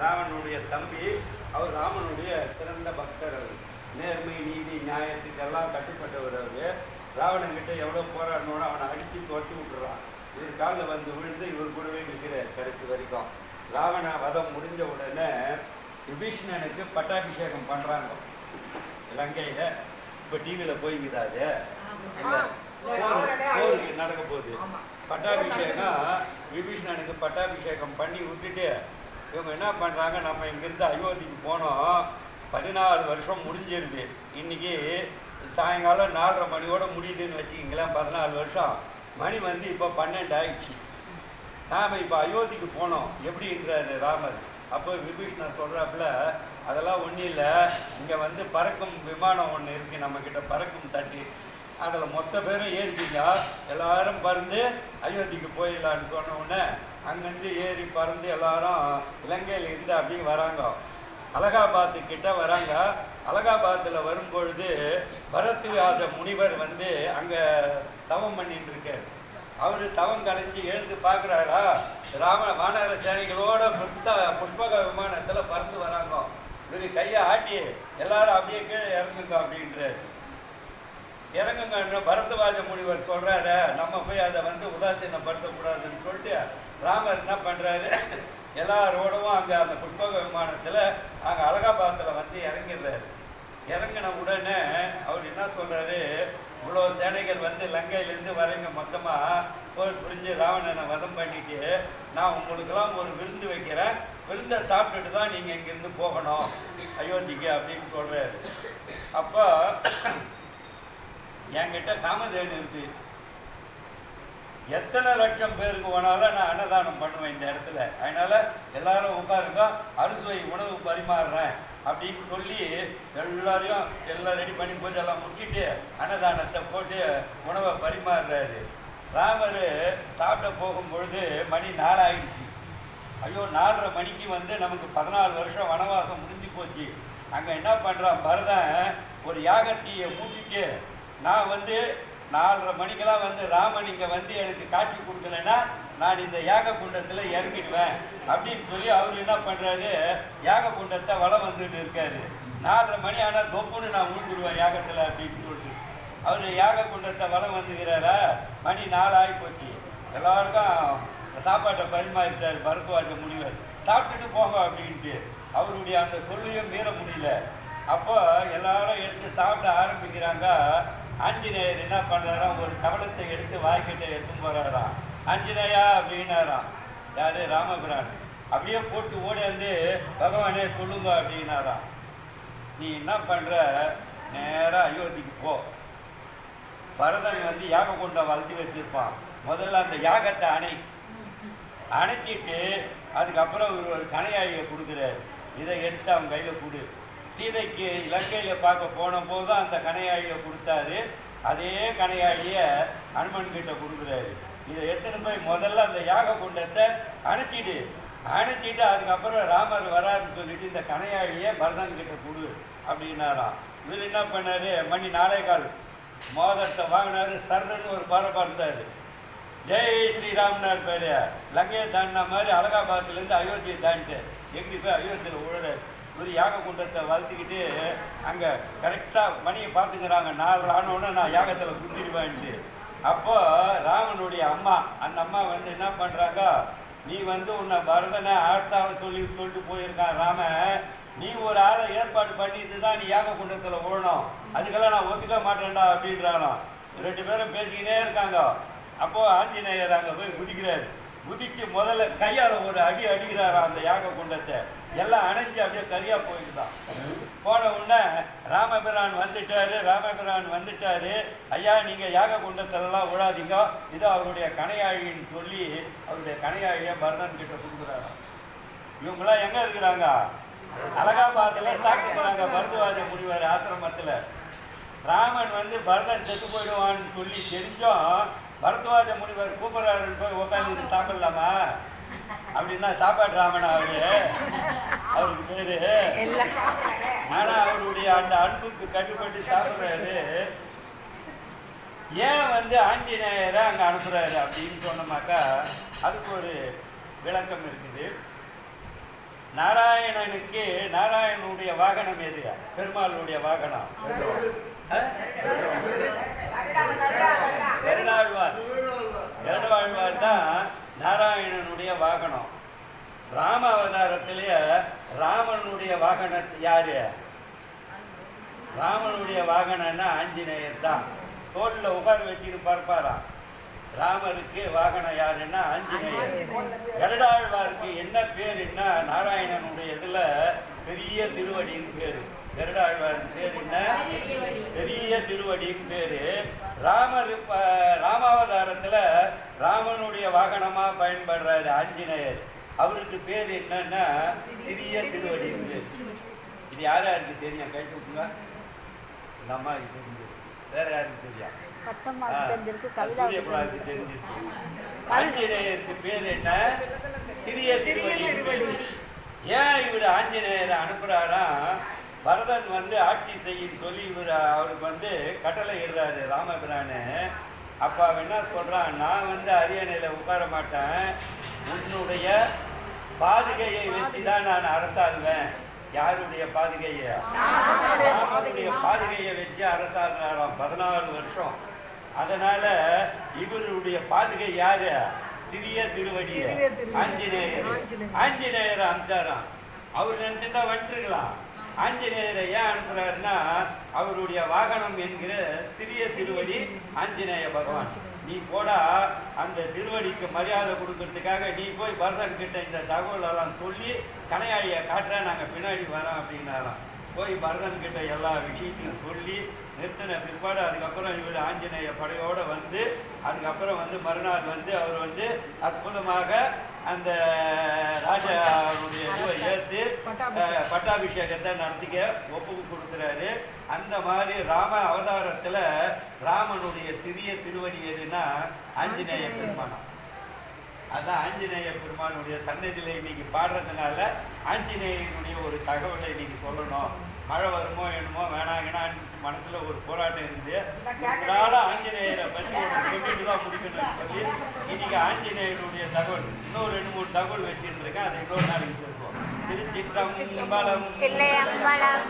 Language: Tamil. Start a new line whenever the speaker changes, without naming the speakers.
ராவணனுடைய தம்பி அவர் ராமனுடைய சிறந்த பக்தர் அவர். நேர்மை நீதி நியாயத்துக்கெல்லாம் கட்டுப்பட்டவர் அவர். ராவணன் கிட்ட எவ்வளோ போராடணும்னு அவனை அடித்து தொட்டி விட்டுறான். இவர் காலில் வந்து விழுந்து இவர் கூடவே நிற்கிறார் கடைசி வரைக்கும். ராவண வதம் முடிஞ்ச உடனே விபீஷ்ணனுக்கு பட்டாபிஷேகம் பண்ணுறாங்க இலங்கையில் இப்போ டிவியில் போய்க்குதா அது போருக்கு நடக்க போகுது. பட்டாபிஷேகம் விபீஷ்ணனுக்கு பட்டாபிஷேகம் பண்ணி விட்டுட்டு இவங்க என்ன பண்ணுறாங்க நம்ம இங்கேருந்து அயோத்திக்கு போனோம். பதினாலு வருஷம் முடிஞ்சிருது. இன்னைக்கு சாயங்காலம் நாலரை மணியோட முடியுதுன்னு வச்சுக்கிங்களேன் பதினாலு வருஷம். மணி வந்து இப்போ பன்னெண்டு ஆயிடுச்சு. நாம் இப்போ அயோத்திக்கு போனோம். எப்படின்றாரு ராமர்? அப்போ விபீஷ்ணர் சொல்கிறாப்புல அதெல்லாம் ஒன்றும் இல்லை. இங்கே வந்து பறக்கும் விமானம் ஒன்று இருக்குது நம்மக்கிட்ட பறக்கும் தட்டி. அதில் மொத்த பேரும் ஏறிக்கிங்க எல்லாரும் பறந்து அயோத்திக்கு போயிடலான்னு சொன்ன உடனே அங்கேருந்து ஏறி பறந்து எல்லாரும் இலங்கையில் இருந்து அப்படியே வராங்க. அலகாபாத்து கிட்ட வராங்க. அலகாபாத்தில் வரும்பொழுது பரத்வாஜ முனிவர் வந்து அங்கே தவம் பண்ணிட்டு இருக்கார். அவர் தவம் கலைஞ்சி எழுந்து பார்க்குறாரா? ராம வானர சேனைகளோட புஷ்ப புஷ்பக விமானத்தில் பறந்து வராங்க. இவர் கையை ஆட்டி எல்லாரும் அப்படியே கீழே இறங்குங்க அப்படின்றாரு. இறங்குங்க பரதவாஜ முனிவர் சொல்கிறாரு நம்ம போய் அதை வந்து உதாசீனப்படுத்தக்கூடாதுன்னு சொல்லிட்டு ராமர் என்ன பண்ணுறாரு எல்லாரோடவும் அங்கே அந்த புஷ்பக விமானத்தில் அங்கே அலகாபாத்தில் வந்து இறங்கிடுறாரு. இறங்கின உடனே அவர் என்ன சொல்கிறாரு இவ்வளோ சேனைகள் வந்து லங்கையிலேருந்து வரீங்க மொத்தமாக போர் புரிஞ்சு ராவணனை வதம் பண்ணிட்டு நான் உங்களுக்கெல்லாம் ஒரு விருந்து வைக்கிறேன். விருந்தை சாப்பிட்டுட்டு தான் நீங்கள் இங்கேருந்து போகணும். அயோத்திக்கு அப்படின்னு சொல்கிறாரு அப்போ என்கிட்ட காமதேனு இருக்கு. எத்தனை லட்சம் பேருக்கு போனாலும் நான் அன்னதானம் பண்ணுவேன் இந்த இடத்துல. அதனால எல்லாரும் உட்காருங்க அறுசுவை உணவு பரிமாறுறேன் அப்படின்னு சொல்லி எல்லாரையும் எல்லாம் ரெடி பண்ணி பூஜை எல்லாம் முடிச்சிட்டு அன்னதானத்தை போட்டு உணவை பரிமாறுறாரு. ராமர் சாப்பிட போகும்பொழுது மணி நாலாயிடுச்சு. ஐயோ நாலரை மணிக்கு வந்து நமக்கு பதினாலு வருஷம் வனவாசம் முடிஞ்சு போச்சு. அங்கே என்ன பண்ணுறான் பரதன் ஒரு யாகத்தீயை மூட்டிட்டு நான் வந்து நாலரை மணிக்கெல்லாம் வந்து ராமன் இங்கே வந்து எனக்கு காட்சி கொடுக்கலன்னா நான் இந்த யாக குண்டத்தில் இறங்கிடுவேன் அப்படின்னு சொல்லி அவர் என்ன பண்ணுறாரு யாக குண்டத்தை வளம் வந்துட்டு இருக்காரு. நாலரை மணி ஆனால் தொப்புன்னு நான் விழுந்துருவேன் யாகத்தில் அப்படின்னு சொல்லிட்டு. அவர் யாக குண்டத்தை வளம் வந்துக்கிறாரா? மணி நாலு ஆகி போச்சு. எல்லாருக்கும் சாப்பாட்டை பரிமாறிட்டார் பரத்வாஜ முனிவர். சாப்பிட்டுட்டு போங்க அப்படின்ட்டு. அவருடைய அந்த சொல்லையும் மீற முடியல. அப்போ எல்லாரும் எடுத்து சாப்பிட ஆரம்பிக்கிறாங்க. ஆஞ்சநேயர் என்ன பண்ணுறாராம் ஒரு கவலத்தை எடுத்து வாய்க்கிட்ட எடுத்து போகிறாராம் ஆஞ்சநேயா அப்படின்னாராம் யார்? ராமபிரான். அப்படியே போட்டு ஓடியாந்து பகவானே சொல்லுங்க அப்படின்னாராம் நீ என்ன பண்ணுற நேராக அயோத்திக்கு போ. பரதன் வந்து யாக குண்டம் வளர்த்தி வச்சுருப்பான். முதல்ல அந்த யாகத்தை அணை. அணைச்சிட்டு அதுக்கப்புறம் இவர் ஒரு கணையாழியை கொடுக்குறாரு. இதை எடுத்து அவன் கையில் கொடு. சீதைக்கு இலங்கையில் பார்க்க போன போது அந்த கணையாழியை கொடுத்தாரு. அதே கணையாழியை அனுமன் கிட்ட கொடுக்குறாரு. இதை எடுத்துன்னு போய் முதல்ல அந்த யாக குண்டத்தை அணைச்சிட்டு அணைச்சிட்டு அதுக்கப்புறம் ராமர் வராருன்னு சொல்லிட்டு இந்த கணையாழியை பரதன் கிட்ட கொடு அப்படின்னாராம். இதில் என்ன பண்ணாரு? மணி நாளே கால் மோதத்தை வாங்கினார். சர்ன்னு ஒரு பரப்பா பார்த்தார். ஜெய் ஸ்ரீராம்னார் பேர். லங்கையை தாண்டின மாதிரி அலகாபாத்லேருந்து அயோத்தியை தாண்டிட்டு எங்கே போய் அயோத்தியில் உழறாரு? ஒரு யாக குண்டத்தை வளர்த்துக்கிட்டு அங்கே கரெக்டாக மணியை பார்த்துக்கிறாங்க. நாலு ஆனோடனே நான் யாகத்தில் குச்சிடுவேன்ட்டு அப்போ ராமனுடைய அம்மா அந்த அம்மா வந்து என்ன பண்ணுறாங்க நீ வந்து உன்னை பரதனை ஆஸ்தாவை சொல்லி சொல்லிட்டு போயிருக்கான் ராமன். நீ ஒரு ஆளை ஏற்பாடு பண்ணிட்டு தான் நீ யாக குண்டத்தில் ஓடணும். அதுக்கெல்லாம் நான் ஒத்துக்க மாட்டேன்டா அப்படின்றானோ ரெண்டு பேரும் பேசிக்கினே இருக்காங்க. அப்போது ஆஞ்சநேயர் அங்கே போய் குதிக்கிறாரு. குதிச்சு முதல்ல கையால் ஒரு அடி அடிக்கிறாராம் அந்த யாக குண்டத்தை. எல்லாம் அணைஞ்சு அப்படியே கரியா போயிட்டுதான் போன உடனே ராமபிரான் வந்துட்டாரு ராமபிரான் வந்துட்டாரு. ஐயா நீங்கள் யாக குண்டத்திலலாம் விழாதீங்க இது அவருடைய கணையாழின்னு சொல்லி அவருடைய கணையாழியை பரதன் கிட்ட கொடுக்குறாராம். இவங்களாம் எங்கே இருக்கிறாங்க? அலகாபாத்தில் சாப்பிட்டுக்கிறாங்க பரதவாஜ முடிவார் ஆசிரமத்தில். ராமன் வந்து பரதன் செத்து போயிடுவான்னு சொல்லி தெரிஞ்சோம். பரத்வாஜ முனிவர் கூப்பிட்றாருன்னு போய் உட்காந்து சாப்பிடலாமா? அப்படின்னா சாப்பாடு ராமன் அவரு. அவருக்கு பேரு. ஆனா அவருடைய அந்த அன்புக்கு கட்டுப்பட்டு சாப்பிட்றாரு. ஏன் வந்து ஆஞ்சநேயரை அங்கே அனுப்புறாரு அப்படின்னு சொன்னோமாக்கா அதுக்கு ஒரு விளக்கம் இருக்குது. நாராயணனுக்கு நாராயணனுடைய வாகனம் எது? பெருமாளுடைய வாகனம். ஆ? கருடாழ்வார் கருடாழ்வார் தான் நாராயணனுடைய வாகனம். ராம அவதாரத்திலேயே ராமனுடைய வாகனம் யாரு? ராமனுடைய வாகனம்னா ஆஞ்சநேயர் தான். தோளில் உட்கார வச்சுட்டு பார்ப்பாராம். ராமருக்கு வாகனம் யாருன்னா ஆஞ்சநேயர். கருடாழ்வாருக்கு என்ன பேருன்னா நாராயணனுடைய இதில் பெரிய திருவடின்னு பேர். கருடாழ்வார் பேர் என்ன? பெரிய திருவடின்னு பேர். ராமர் இப்போ ராமாவதாரத்தில் ராமனுடைய வாகனமாக பயன்படுறாரு ஆஞ்சநேயர். அவருக்கு பேர் என்னன்னா சிறிய திருவடின்னு பேர். இது யார் யாருக்கு தெரியும்? கை தூக்குங்க இந்த அம்மாவுக்கு தெரிஞ்சது வேற யாருக்கு தெரியும்?
பத்தொன்பது தெரிஞ்சிருக்கு
ஆஞ்சநேயருக்கு பேர் என்ன? சிறிய திருவடி. ஏன் இவர் ஆஞ்சநேயரை அனுப்புறாராம் பரதன் வந்து ஆட்சி செய்யும் சொல்லி இவர் அவருக்கு வந்து கட்டளை இடுறாரு ராமபிரானு. அப்போ அவன் என்ன சொல்றான்? நான் வந்து அரியணையில் உட்கார மாட்டேன். உன்னுடைய பாதுகையை வச்சு தான் நான் அரசாள்வேன். யாருடைய பாதுகையை? ராமனுடைய பாதுகையை வச்சு அரசாடுறாராம் பதினாலு வருஷம். அதனால இவருடைய பாதுகை யாரு? சிறிய திருவடி. ஆஞ்சநேயர்.
ஆஞ்சநேயர்.
அனுப்பிச்சாராம் அவர் நினைச்சிருந்தா வந்துருக்கலாம் ஆஞ்சநேயரை ஏன் அனுப்புறாருன்னா அவருடைய வாகனம் என்கிற சிறிய திருவடி ஆஞ்சநேய பகவான். நீ போடா அந்த திருவடிக்கு மரியாதை கொடுக்கறதுக்காக நீ போய் பரதன் கிட்ட இந்த தகவல் எல்லாம் சொல்லி கனையாழியை காட்டுற நாங்கள் பின்னாடி வரோம் அப்படின்னாராம். போய் பரதன் கிட்ட எல்லா விஷயத்தையும் சொல்லி நிறுத்தின பிற்பாடு அதுக்கப்புறம் இவர் ஆஞ்சநேய படையோடு வந்து அதுக்கப்புறம் வந்து மறுநாள் வந்து அவர் வந்து அற்புதமாக அந்த ராஜாவுடைய இதுவை ஏற்று. பட்டாபிஷேகத்தை நடத்திக்க ஒப்புக்கு கொடுக்குறாரு அந்த மாதிரி ராம அவதாரத்தில் ராமனுடைய சிறிய திருவடி எதுன்னா ஆஞ்சநேய. பெருமானம் அதான் ஆஞ்சநேய பெருமானுடைய சன்னதியில் இன்னைக்கு பாடுறதுனால ஆஞ்சநேயனுடைய ஒரு தகவலை இன்னைக்கு சொல்லணும். மழை வருமோ என்னமோ வேணாங்கன்னு மனசுல ஒரு போராட்டம் இருந்து இதனால ஆஞ்சநேயரை பற்றி ஒரு சொல்லிட்டு தான் முடிக்கணும்னு சொல்லி இன்னைக்கு ஆஞ்சநேயனுடைய தகவல் இன்னும் ரெண்டு மூணு தகவல் வச்சுட்டு இருக்கேன் அதை இன்னொரு நாளைக்கு பேசுவோம். திருச்சிற்றம்பலம்.
பிள்ளையம்பலம்